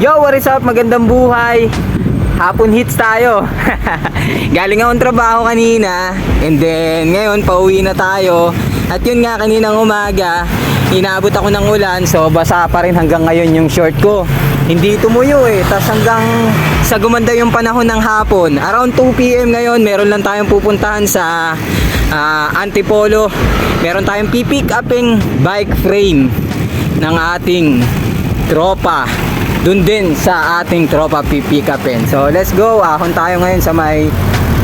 Yo, what is up? Magandang buhay. Hapon hits tayo. Galing akong trabaho kanina. And then, ngayon, pauwi na tayo. At yun nga, kaninang umaga, inaabot ako ng ulan. So, basa pa rin hanggang ngayon yung short ko. Hindi tumuyo eh. Tapos hanggang sa gumanda yung panahon ng hapon. Around 2pm ngayon, meron lang tayong pupuntahan sa ah, Antipolo. Meron tayong pipick uping bike frame ng ating tropa dun din sa ating tropa pipikapin. So let's go. Ahon tayo ngayon sa may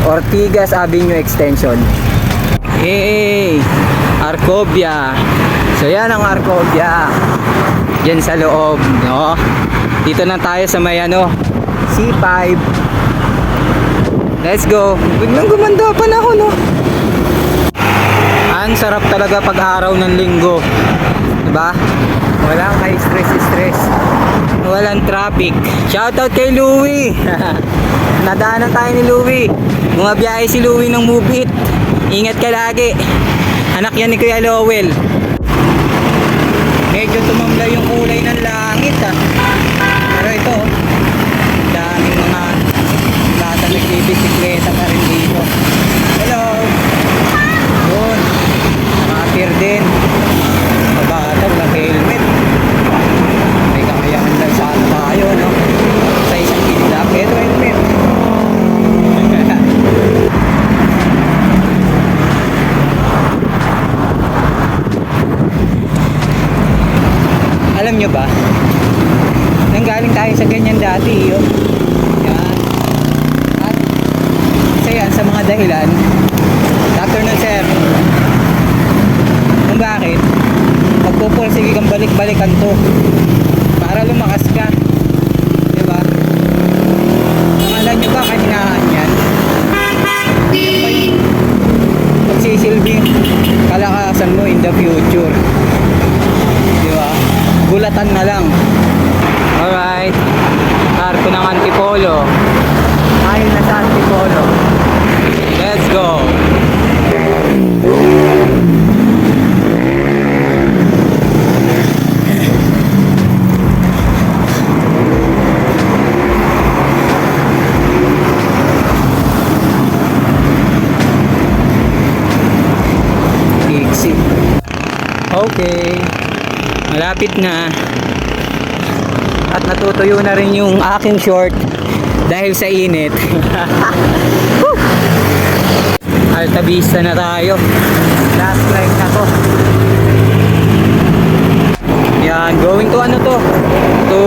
Ortigas Avenue Extension. Hey! Arcovia. So yan ang Arcovia. Yan sa loob, no? Dito na tayo sa may ano, C5. Let's go. Biglang gumanda pa na ako, no? Ang sarap talaga pag araw ng linggo. Diba? Walang high stress stress. Walang traffic. Shoutout kay Louie. Nadaanan tayo ni Louie. Mga biyahe si Louie ng Move It. Ingat ka lagi. Anak yan ni Kuya Lowell. Medyo tumamlay yung kulay ng langit ah. Pero ito, oh, daming mga bata nagbibisikleta pa rin dito. Hello! Yun. Nakapir din. Mabata, walang helmet. May kakayahan lang sana tayo, no? Sa isang kidnap. Ito, helmet. Alam nyo ba? Nanggaling tayo sa ganyan dati, yun. Yan. At isa yan sa mga dahilan. Afternoon, sir. Kung bakit? Magpupursige kang balik-balikan to. Para lumakas ka. Diba? Akala nyo ba kahinaan yan? Yan ba yung magsisilbing kalakasan mo in the future? Diba? Gulatan na lang. Alright. Arko ng Antipolo. Tayo na sa Antipolo. Let's go. Exit. Okay. Malapit na. At natutuyo na rin yung aking short dahil sa init. Woo! Alta Vista na tayo. Last ride na to. Yan, going to ano to? To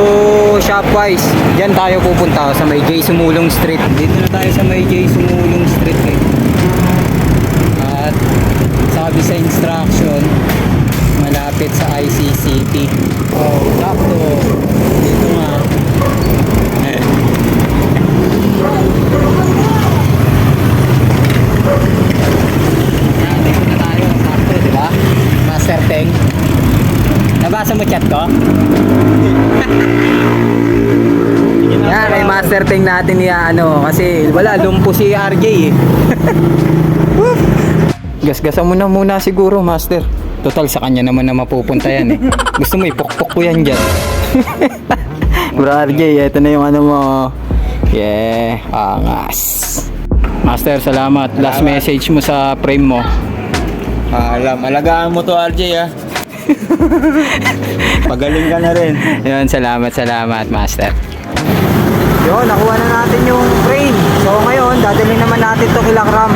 Shopwise. Diyan tayo pupunta sa may J. Sumulong Street. Dito na tayo sa may J. Sumulong Street eh. At sabi sa instruction, malapit sa ICCT. Oh, sakto. Dito nga. Yan, dito na tayo. Sakto, di ba? Master Teng. Nabasa mo chat ko? Yan, ay Master Teng natin niya ano kasi wala lumpo si RJ eh. Gasgasan mo na muna siguro, Master. Total sa kanya naman na mapupunta yan eh. Gusto mo ipokpok ko yan dyan. Bro RJ, ito na yung ano mo. Yeah, angas. Master, salamat. Last message mo sa frame mo. Alam, alagaan mo to RJ ah. Pagaling ka na rin. Yun, salamat, salamat, Master. Yun, nakuha na natin yung frame. So ngayon, dadalhin naman natin to kila Ram.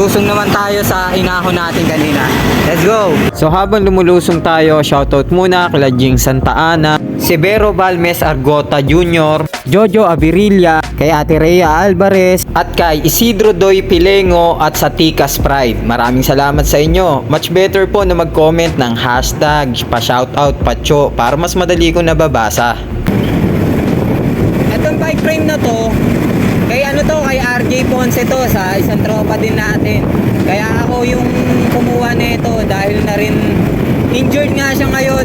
Lusong naman tayo sa inahon natin kanina. Let's go! So habang lumulusong tayo, shoutout muna kila Jing Santa Ana, Severo Balmes Argota Jr., Jojo Avirilla, kay Ate Rhea Alvarez, at kay Isidro Doy Pilengo at sa Tikas Pride. Maraming salamat sa inyo. Much better po na mag-comment ng hashtag, pa-shoutout, pa-cho, para mas madali ko nababasa. Itong bike frame na to, kay Ponce to, sa isang tropa din natin. Kaya ako yung kumuha nito dahil na rin injured nga siya ngayon.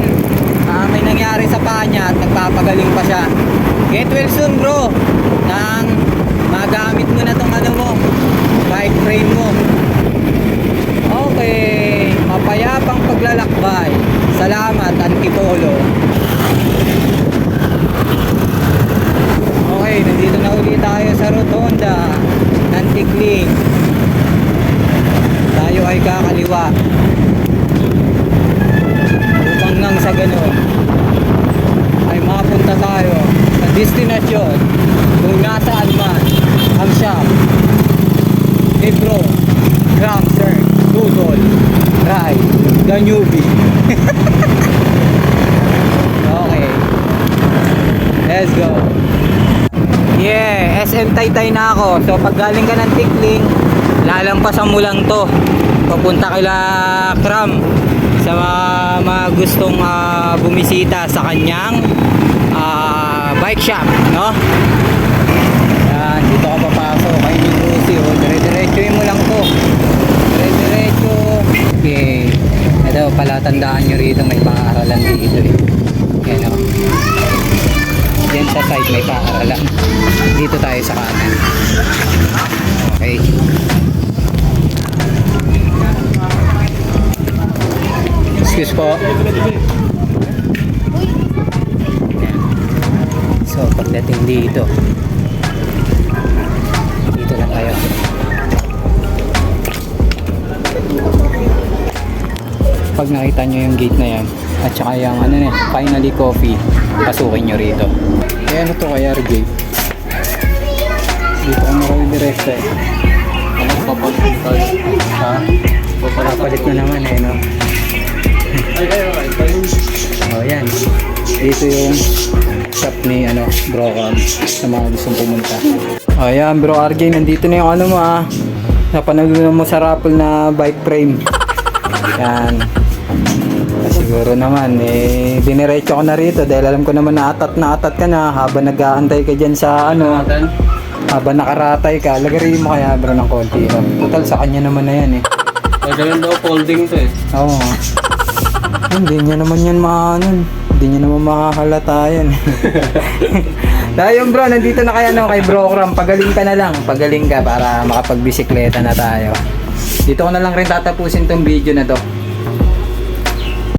Ah, may nangyari sa paa niya at nagpapagaling pa siya. Get well soon bro, nang magamit mo na tong ano mo, bike frame mo. kaliwa upang nang sa ganun ay mapunta tayo sa destinasyon kung nasaan man ang siyam. Hebron Gramser Google Rai Danube okay. Let's go. Yeah. SM Taytay na ako. So pag galing ka ng Tikling lalampasan mo lang to. Papunta kila Kram sa mga, mga gustong ah, bumisita sa kanyang ah, bike shop no? Yan dito ka papasok. Kay New Lucy oh. dire-diretsuin mo lang to. Dire-diretso. Okay. Ito pala tandaan nyo rito. May paaralan dito eh sa side may paaralan dito tayo sa kanan okay Excuse po. So, pagdating dito, dito lang kayo. Pag nakita nyo yung gate na yan, at saka yung ano na, finally coffee, pasukin nyo rito. Eh ano to kaya RJ? Dito ka makawi direkta eh. Ano papalit tayo? Ha? Papalit na naman eh, no? Ay, ay, ay. Oh, yan. Dito yung shop ni ano, Bro Cam sa mga gustong pumunta. Oh, yan, Bro RJ, nandito na yung ano mo ah. Napanood mo sa raffle na bike frame. Yan. Siguro naman, eh, diniretso ko na rito dahil alam ko naman na atat na atat ka na habang nag-aantay ka dyan sa ano, habang nakaratay ka, lagarin mo kaya bro ng konti. Total sa kanya naman na yan eh. Ganun daw folding to eh. Oo. Hindi niya naman yan maano. Hindi niya naman makahalata yan. Tayo bro, nandito na kaya no, kay Bro Kram. Pagaling ka na lang. Pagaling ka para makapagbisikleta na tayo. Dito ko na lang rin tatapusin tong video na to.